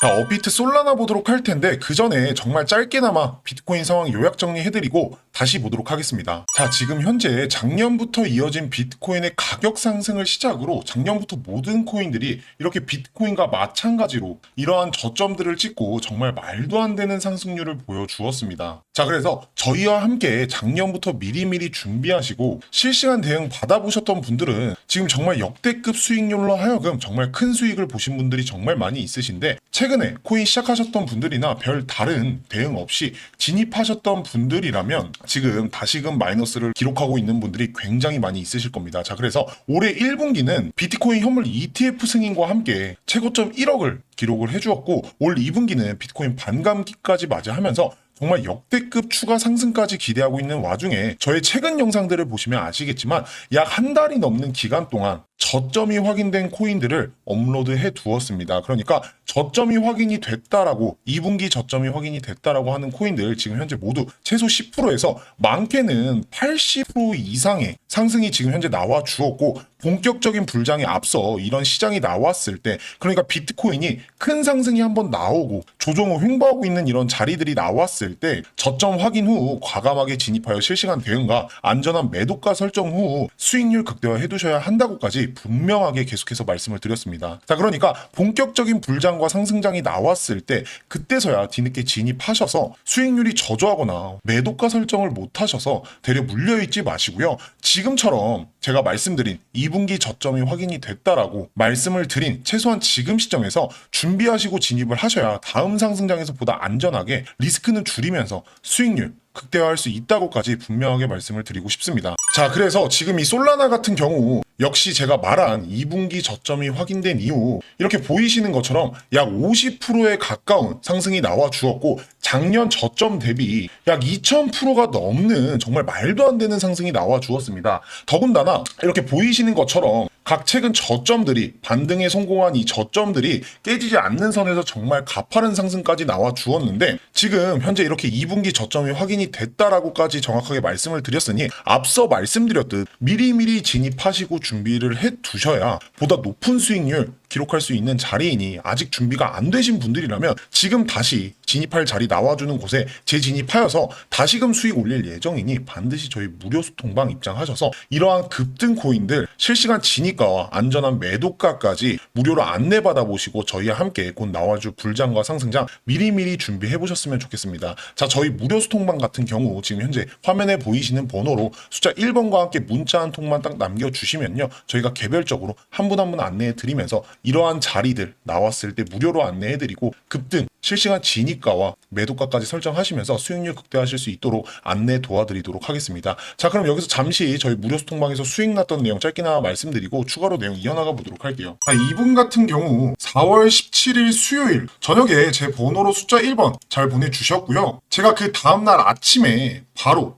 자, 업비트 솔라나 보도록 할 텐데 그 전에 정말 짧게나마 비트코인 상황 요약 정리해드리고 다시 보도록 하겠습니다. 자, 지금 현재 작년부터 이어진 비트코인의 가격 상승을 시작으로 작년부터 모든 코인들이 이렇게 비트코인과 마찬가지로 이러한 저점들을 찍고 정말 말도 안 되는 상승률을 보여주었습니다. 자, 그래서 저희와 함께 작년부터 미리미리 준비하시고 실시간 대응 받아보셨던 분들은 지금 정말 역대급 수익률로 하여금 정말 큰 수익을 보신 분들이 정말 많이 있으신데 최근에 코인 시작하셨던 분들이나 별 다른 대응 없이 진입하셨던 분들이라면 지금 다시금 마이너스를 기록하고 있는 분들이 굉장히 많이 있으실 겁니다. 자, 그래서 올해 1분기는 비트코인 현물 ETF 승인과 함께 최고점 1억을 기록을 해주었고 올 2분기는 비트코인 반감기까지 맞이하면서 정말 역대급 추가 상승까지 기대하고 있는 와중에 저의 최근 영상들을 보시면 아시겠지만 약 한 달이 넘는 기간 동안 저점이 확인된 코인들을 업로드해 두었습니다. 그러니까 저점이 확인이 됐다라고 2분기 저점이 확인이 됐다라고 하는 코인들 지금 현재 모두 최소 10%에서 많게는 80% 이상의 상승이 지금 현재 나와 주었고 본격적인 불장에 앞서 이런 시장이 나왔을 때 그러니까 비트코인이 큰 상승이 한번 나오고 조정을 횡보하고 있는 이런 자리들이 나왔을 때 저점 확인 후 과감하게 진입하여 실시간 대응과 안전한 매도가 설정 후 수익률 극대화 해두셔야 한다고까지 분명하게 계속해서 말씀을 드렸습니다. 자 그러니까 본격적인 불장과 상승장이 나왔을 때 그때서야 뒤늦게 진입하셔서 수익률이 저조하거나 매도가 설정을 못 하셔서 되려 물려있지 마시고요. 지금처럼 제가 말씀드린 2분기 저점이 확인이 됐다라고 말씀을 드린 최소한 지금 시점에서 준비하시고 진입을 하셔야 다음 상승장에서 보다 안전하게 리스크는 줄이면서 수익률 극대화할 수 있다고까지 분명하게 말씀을 드리고 싶습니다. 자, 그래서 지금 이 솔라나 같은 경우 역시 제가 말한 2분기 저점이 확인된 이후 이렇게 보이시는 것처럼 약 50%에 가까운 상승이 나와 주었고 작년 저점 대비 약 2000%가 넘는 정말 말도 안 되는 상승이 나와 주었습니다. 더군다나 이렇게 보이시는 것처럼 각 최근 저점들이 반등에 성공한 이 저점들이 깨지지 않는 선에서 정말 가파른 상승까지 나와 주었는데 지금 현재 이렇게 2분기 저점이 확인이 됐다라고까지 정확하게 말씀을 드렸으니 앞서 말씀드렸듯 미리미리 진입하시고 준비를 해 두셔야 보다 높은 수익률 기록할 수 있는 자리이니 아직 준비가 안 되신 분들이라면 지금 다시 진입할 자리 나와주는 곳에 재진입하여서 다시금 수익 올릴 예정이니 반드시 저희 무료 소통방 입장하셔서 이러한 급등 코인들 실시간 진입가와 안전한 매도가까지 무료로 안내받아 보시고 저희와 함께 곧 나와줄 불장과 상승장 미리미리 준비해 보셨으면 좋겠습니다. 자 저희 무료 소통방 같은 경우 지금 현재 화면에 보이시는 번호로 숫자 1번과 함께 문자 한 통만 딱 남겨주시면요 저희가 개별적으로 한 분 한 분 안내해 드리면서 이러한 자리들 나왔을 때 무료로 안내해드리고 급등 실시간 진입가와 매도가까지 설정하시면서 수익률 극대화하실 수 있도록 안내 도와드리도록 하겠습니다. 자 그럼 여기서 잠시 저희 무료 소통방에서 수익 났던 내용 짧게나마 말씀드리고 추가로 내용 이어나가 보도록 할게요. 자, 이분 같은 경우 4월 17일 수요일 저녁에 제 번호로 숫자 1번 잘 보내주셨고요. 제가 그 다음날 아침에 바로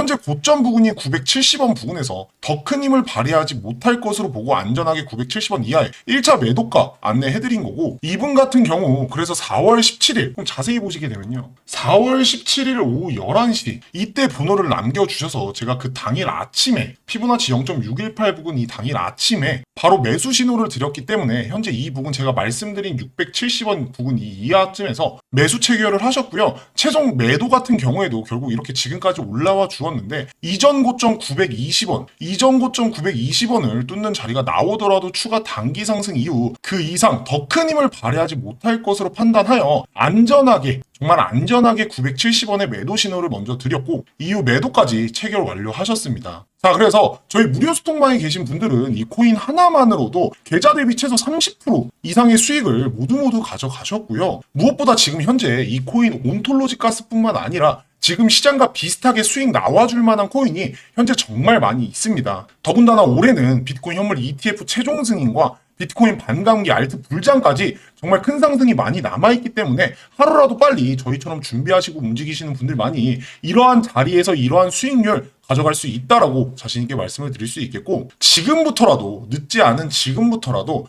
현재 고점 부근이 970원 부근에서 더 큰 힘을 발휘하지 못할 것으로 보고 안전하게 970원 이하의 1차 매도가 안내해드린 거고 이분 같은 경우 그래서 4월 17일 그럼 자세히 보시게 되면요 4월 17일 오후 11시 이때 번호를 남겨주셔서 제가 그 당일 아침에 피부나치 0.618 부근 이 당일 아침에 바로 매수 신호를 드렸기 때문에 현재 이 부분 제가 말씀드린 670원 부근 이 이하쯤에서 매수 체결을 하셨고요. 최종 매도 같은 경우에도 결국 이렇게 지금까지 올라와 주 었는데 이전 고점 920원, 이전 고점 920원을 뚫는 자리가 나오더라도 추가 단기 상승 이후 그 이상 더 큰 힘을 발휘하지 못할 것으로 판단하여 안전하게 정말 안전하게 970원의 매도 신호를 먼저 드렸고 이후 매도까지 체결 완료하셨습니다. 자 그래서 저희 무료 소통방에 계신 분들은 이 코인 하나만으로도 계좌 대비 최소 30% 이상의 수익을 모두 모두 가져가셨고요. 무엇보다 지금 현재 이 코인 온톨로지 가스뿐만 아니라 지금 시장과 비슷하게 수익 나와줄 만한 코인이 현재 정말 많이 있습니다. 더군다나 올해는 비트코인 현물 ETF 최종 승인과 비트코인 반감기 알트 불장까지 정말 큰 상승이 많이 남아있기 때문에 하루라도 빨리 저희처럼 준비하시고 움직이시는 분들 많이 이러한 자리에서 이러한 수익률 가져갈 수 있다라고 자신있게 말씀을 드릴 수 있겠고 지금부터라도 늦지 않은 지금부터라도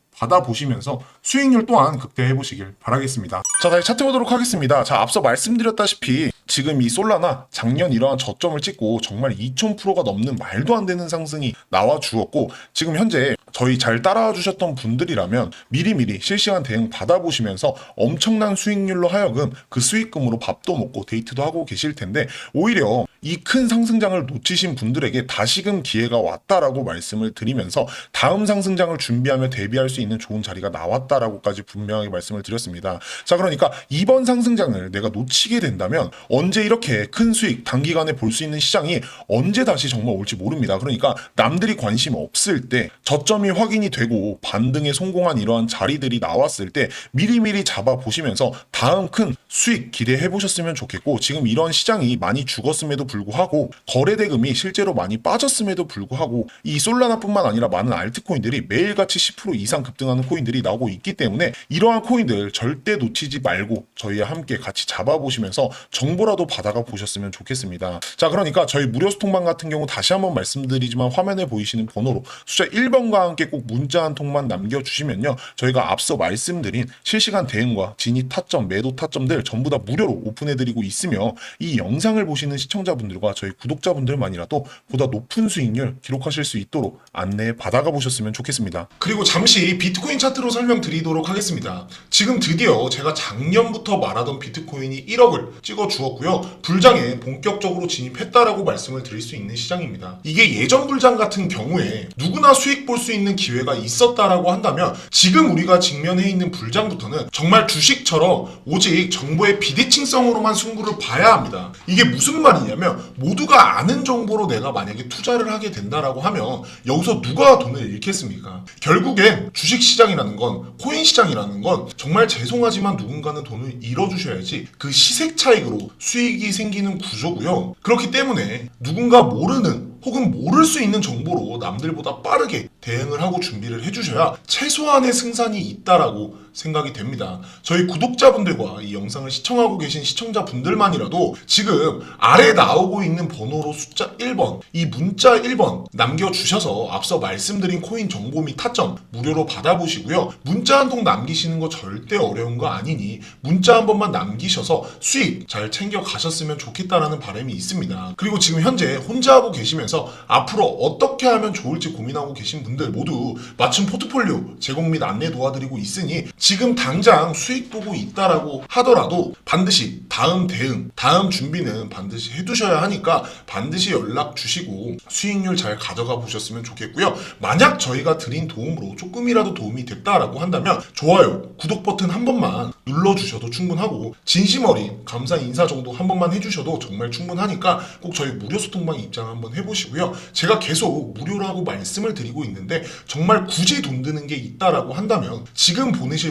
받아보시면서 수익률 또한 극대화해 보시길 바라겠습니다. 자, 다시 차트 보도록 하겠습니다. 자, 앞서 말씀드렸다시피 지금 이 솔라나 작년 이러한 저점을 찍고 정말 2000%가 넘는 말도 안 되는 상승이 나와 주었고 지금 현재 저희 잘 따라와 주셨던 분들이라면 미리미리 실시간 대응 받아보시면서 엄청난 수익률로 하여금 그 수익금으로 밥도 먹고 데이트도 하고 계실 텐데 오히려 이 큰 상승장을 놓치신 분들에게 다시금 기회가 왔다라고 말씀을 드리면서 다음 상승장을 준비하며 대비할 수 있는 좋은 자리가 나왔다라고까지 분명하게 말씀을 드렸습니다. 자, 그러니까 이번 상승장을 내가 놓치게 된다면 언제 이렇게 큰 수익 단기간에 볼 수 있는 시장이 언제 다시 정말 올지 모릅니다. 그러니까 남들이 관심 없을 때 저점이 확인이 되고 반등에 성공한 이러한 자리들이 나왔을 때 미리미리 잡아 보시면서 다음 큰 수익 기대해 보셨으면 좋겠고 지금 이런 시장이 많이 죽었음에도 불구하고 거래 대금이 실제로 많이 빠졌음에도 불구하고 이 솔라나뿐만 아니라 많은 알트코인들이 매일같이 10% 이상 급등하는 코인들이 나오고 있기 때문에 이러한 코인들 절대 놓치지 말고 저희와 함께 같이 잡아 보시면서 정보라도 받아가 보셨으면 좋겠습니다. 자 그러니까 저희 무료 소통방 같은 경우 다시 한번 말씀드리지만 화면에 보이시는 번호로 숫자 1번과 함께 꼭 문자 한 통만 남겨주시면요 저희가 앞서 말씀드린 실시간 대응과 진입 타점 매도 타점들 전부 다 무료로 오픈해드리고 있으며 이 영상을 보시는 시청자분들과 저희 구독자분들만이라도 보다 높은 수익률 기록하실 수 있도록 안내 받아가 보셨으면 좋겠습니다. 그리고 잠시 비트코인 차트로 설명드리도록 하겠습니다. 지금 드디어 제가 작년부터 말하던 비트코인이 1억을 찍어 주었고요. 불장에 본격적으로 진입했다라고 말씀을 드릴 수 있는 시장입니다. 이게 예전 불장 같은 경우에 누구나 수익 볼 수 있는 기회가 있었다라고 한다면 지금 우리가 직면해 있는 불장부터는 정말 주식처럼 오직 정보의 비대칭성으로만 승부를 봐야 합니다. 이게 무슨 말이냐면 모두가 아는 정보로 내가 만약에 투자를 하게 된다라고 하면 여기서 누가 돈을 잃겠습니까? 결국엔 주식 시장이라는 건 코인 시장이라는 건 정말 죄송하지만 누군가는 돈을 잃어주셔야지 그 시색 차익으로 수익이 생기는 구조고요. 그렇기 때문에 누군가 모르는 혹은 모를 수 있는 정보로 남들보다 빠르게 대응을 하고 준비를 해주셔야 최소한의 승산이 있다라고 생각이 됩니다. 저희 구독자분들과 이 영상을 시청하고 계신 시청자분들만이라도 지금 아래 나오고 있는 번호로 숫자 1번, 이 문자 1번 남겨주셔서 앞서 말씀드린 코인 정보 및 타점 무료로 받아보시고요. 문자 한 통 남기시는 거 절대 어려운 거 아니니 문자 한 번만 남기셔서 수익 잘 챙겨 가셨으면 좋겠다라는 바람이 있습니다. 그리고 지금 현재 혼자 하고 계시면서 앞으로 어떻게 하면 좋을지 고민하고 계신 분들 모두 맞춤 포트폴리오 제공 및 안내 도와드리고 있으니 지금 당장 수익 보고 있다라고 하더라도 반드시 다음 대응, 다음 준비는 반드시 해두셔야 하니까 반드시 연락 주시고 수익률 잘 가져가 보셨으면 좋겠고요. 만약 저희가 드린 도움으로 조금이라도 도움이 됐다라고 한다면 좋아요, 구독 버튼 한 번만 눌러주셔도 충분하고 진심 어린 감사 인사 정도 한 번만 해주셔도 정말 충분하니까 꼭 저희 무료 소통방 입장 한번 해보시고요. 제가 계속 무료라고 말씀을 드리고 있는데 정말 굳이 돈 드는 게 있다라고 한다면 지금 보내실